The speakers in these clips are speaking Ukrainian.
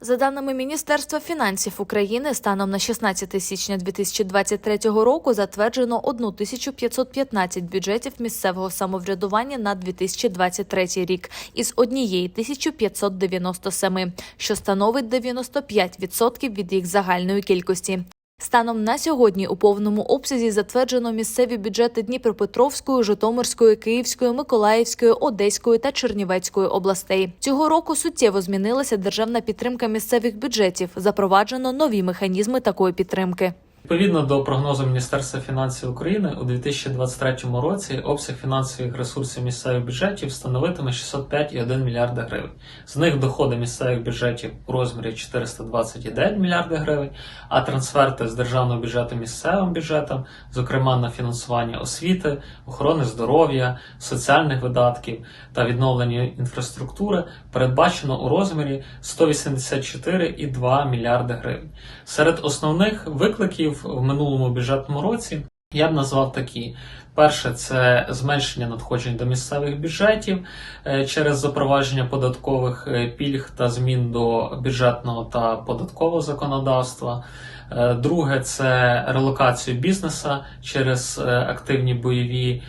За даними Міністерства фінансів України, станом на 16 січня 2023 року затверджено 1515 бюджетів місцевого самоврядування на 2023 рік із однієї 1597, що становить 95% від їх загальної кількості. Станом на сьогодні у повному обсязі затверджено місцеві бюджети Дніпропетровської, Житомирської, Київської, Миколаївської, Одеської та Чернівецької областей. Цього року суттєво змінилася державна підтримка місцевих бюджетів. Запроваджено нові механізми такої підтримки. Відповідно до прогнозу Міністерства фінансів України у 2023 році обсяг фінансових ресурсів місцевих бюджетів становитиме 605,1 мільярда гривень. З них доходи місцевих бюджетів у розмірі 429 мільярди гривень, а трансферти з державного бюджету місцевим бюджетам, зокрема на фінансування освіти, охорони здоров'я, соціальних видатків та відновлення інфраструктури передбачено у розмірі 184,2 мільярди гривень. Серед основних викликів в минулому бюджетному році я б назвав такі: перше це зменшення надходжень до місцевих бюджетів е, через запровадження податкових е, пільг та змін до бюджетного та податкового законодавства. Е, Друге це релокацію бізнеса через активні бойові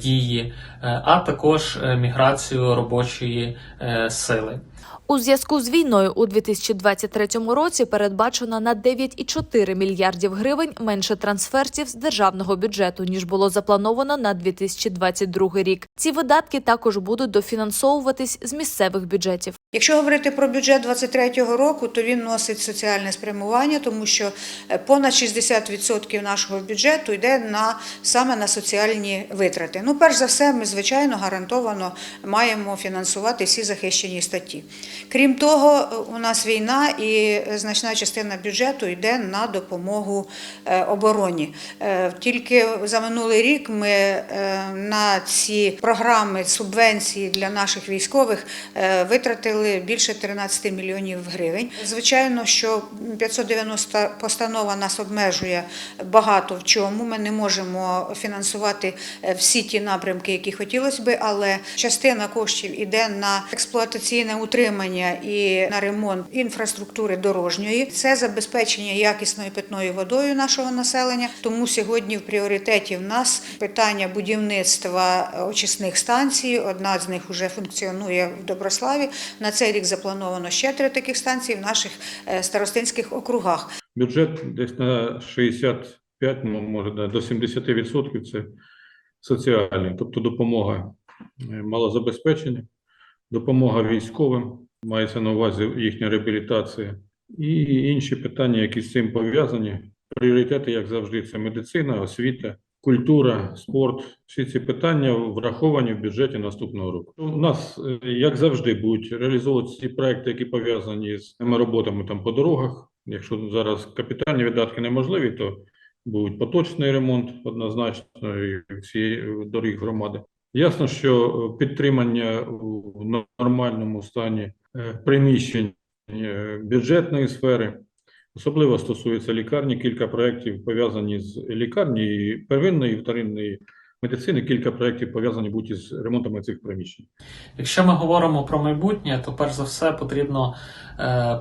дії, а також міграцію робочої сили. У зв'язку з війною у 2023 році передбачено на 9,4 мільярдів гривень менше трансфертів з державного бюджету ніж було заплановано на 2022 рік. Ці видатки також будуть дофінансовуватись з місцевих бюджетів. Якщо говорити про бюджет 2023 року, то він носить соціальне спрямування, тому що е, понад 60% нашого бюджету йде на саме на соціальні витрати. Ну, перш за все, ми звичайно гарантовано маємо фінансувати всі захищені статті. Крім того, у нас війна і значна частина бюджету йде на допомогу е, обороні. Е, Тільки за минулий рік ми е, на ці програми субвенції для наших військових е, витратили більше 13 мільйонів гривень. Звичайно, що 590 постанова нас обмежує багато в чому. Ми не можемо фінансувати е, всі ті напрямки, які хотілося би, але частина коштів іде на експлуатаційне утримання і на ремонт інфраструктури дорожньої. Це забезпечення якісною питною водою нашого населення. Тому сьогодні в пріоритеті в нас питання будівництва очисних станцій. Одна з них вже функціонує в Доброславі. На цей рік заплановано ще три таких станції в наших е, старостинських округах. Бюджет десь на 65, ну, може до 70% це соціальний, тобто допомога е, малозабезпечення, допомога військовим, мається на увазі їхня реабілітація, і інші питання, які з цим пов'язані. Пріоритети, як завжди, це медицина, освіта, культура, спорт. Всі ці питання враховані в бюджеті наступного року. У нас, е, як завжди, будуть реалізовуватися ці проекти, які пов'язані з роботами там по дорогах. Якщо зараз капітальні видатки неможливі, то будуть поточний ремонт однозначно всі доріг громади. Ясно, що е, підтримання в нормальному стані е, приміщень бюджетної сфери, особливо стосується лікарні. Кілька проєктів пов'язані з лікарні первинної, і вторинної медицини. Кілька проєктів пов'язані будуть із ремонтами цих приміщень. Якщо ми говоримо про майбутнє, то перш за все потрібно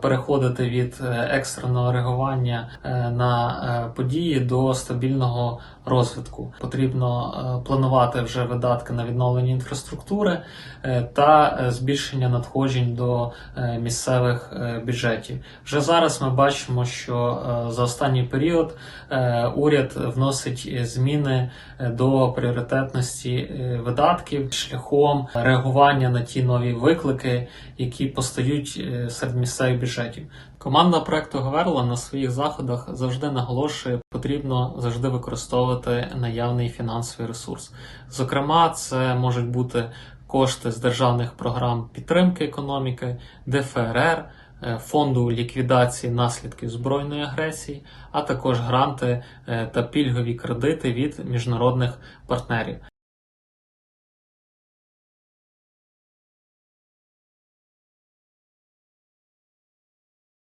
переходити від е, екстреного реагування е, на е, події до стабільного розвитку. Потрібно е, планувати вже видатки на відновлення інфраструктури е, та е, збільшення надходжень до е, місцевих е, бюджетів. Вже зараз ми бачимо, що е, за останній період е, уряд вносить зміни е, до пріоритетності е, видатків шляхом реагування на ті нові виклики, які постають е, серед місцевих бюджетів. Команда проекту Гаверла на своїх заходах завжди наголошує, потрібно завжди використовувати наявний фінансовий ресурс. Зокрема, це можуть бути кошти з державних програм підтримки економіки, ДФРР, е, фонду ліквідації наслідків збройної агресії, а також гранти е, та пільгові кредити від міжнародних партнерів.